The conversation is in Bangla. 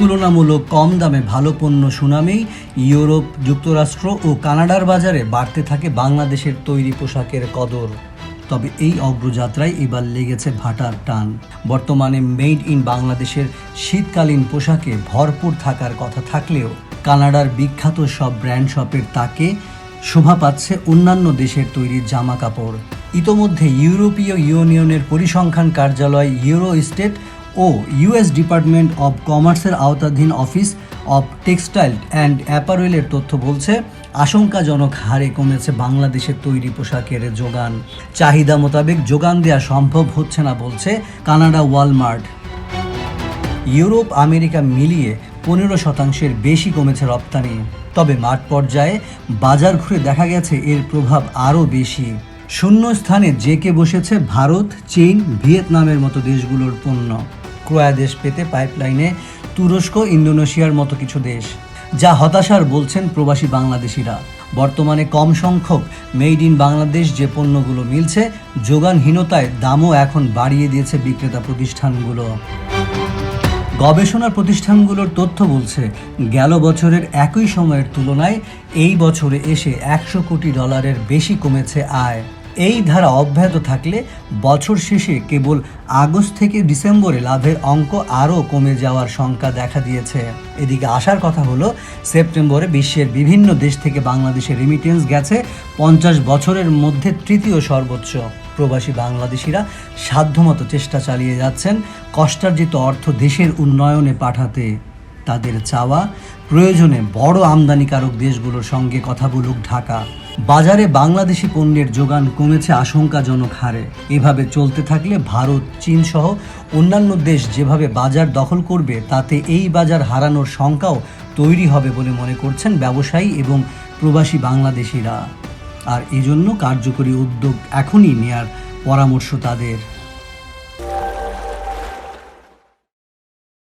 তুলনামূলক কম দামে ভালো পণ্য সুনামেই ইউরোপ, যুক্তরাষ্ট্র ও কানাডার বাজারে বাড়তে থাকে বাংলাদেশের তৈরি পোশাকের কদর। তবে এই অগ্রযাত্রায় এবার লেগেছে ভাটার টান। বর্তমানে মেড ইন বাংলাদেশের শীতকালীন পোশাকে ভরপুর থাকার কথা থাকলেও কানাডার বিখ্যাত সব ব্র্যান্ড শপের তাকে শোভা পাচ্ছে অন্যান্য দেশের তৈরি জামা কাপড় ইতোমধ্যে ইউরোপীয় ইউনিয়নের পরিসংখ্যান কার্যালয় ইউরো স্টেট ও ইউএস ডিপার্টমেন্ট অব কমার্সের আওতাধীন অফিস অব টেক্সটাইল অ্যান্ড অ্যাপারেলের তথ্য বলছে, আশঙ্কাজনক হারে কমেছে বাংলাদেশের তৈরি পোশাকের যোগান। চাহিদা মোতাবেক যোগান দেওয়া সম্ভব হচ্ছে না বলছে কানাডা ওয়ালমার্ট। ইউরোপ, আমেরিকা মিলিয়ে পনেরো শতাংশের বেশি কমেছে রপ্তানি। তবে মাঠ পর্যায়ে বাজার ঘুরে দেখা গেছে এর প্রভাব আরও বেশি। শূন্য স্থানে জেকে বসেছে ভারত, চীন, ভিয়েতনামের মতো দেশগুলোর পণ্য। ক্রয়াদেশ পেতে পাইপলাইনে তুরস্ক, ইন্দোনেশিয়ার মতো কিছু দেশ, যা হতাশার বলছেন প্রবাসী বাংলাদেশিরা। বর্তমানে কম সংখ্যক মেড ইন বাংলাদেশ যে পণ্যগুলো মিলছে, যোগানহীনতায় দামও এখন বাড়িয়ে দিয়েছে বিক্রেতা প্রতিষ্ঠানগুলো। গবেষণা প্রতিষ্ঠানগুলোর তথ্য বলছে, গেল বছরের একই সময়ের তুলনায় এই বছরে এসে একশো কোটি ডলারের বেশি কমেছে আয়। এই ধারা অব্যাহত থাকলে বছর শেষে কেবল আগস্ট থেকে ডিসেম্বরে লাভের অঙ্ক আরও কমে যাওয়ার শঙ্কা দেখা দিয়েছে। এদিকে আসার কথা হলো, সেপ্টেম্বরে বিশ্বের বিভিন্ন দেশ থেকে বাংলাদেশে রেমিটেন্স গেছে পঞ্চাশ বছরের মধ্যে তৃতীয় সর্বোচ্চ। প্রবাসী বাংলাদেশিরা সাধ্যমতো চেষ্টা চালিয়ে যাচ্ছেন কষ্টার্জিত অর্থ দেশের উন্নয়নে পাঠাতে। তাদের চাওয়া, প্রয়োজনে বড় আমদানিকারক দেশগুলোর সঙ্গে কথা বলুক ঢাকা। বাজারে বাংলাদেশি পণ্যের যোগান কমেছে আশঙ্কাজনক হারে। এভাবে চলতে থাকলে ভারত, চীন সহ অন্যান্য দেশ যেভাবে বাজার দখল করবে, তাতে এই বাজার হারানোর শঙ্কাও তৈরি হবে বলে মনে করছেন ব্যবসায়ী এবং প্রবাসী বাংলাদেশিরা। আর এজন্য কার্যকরী উদ্যোগ এখনই নেয়ার পরামর্শ তাদের।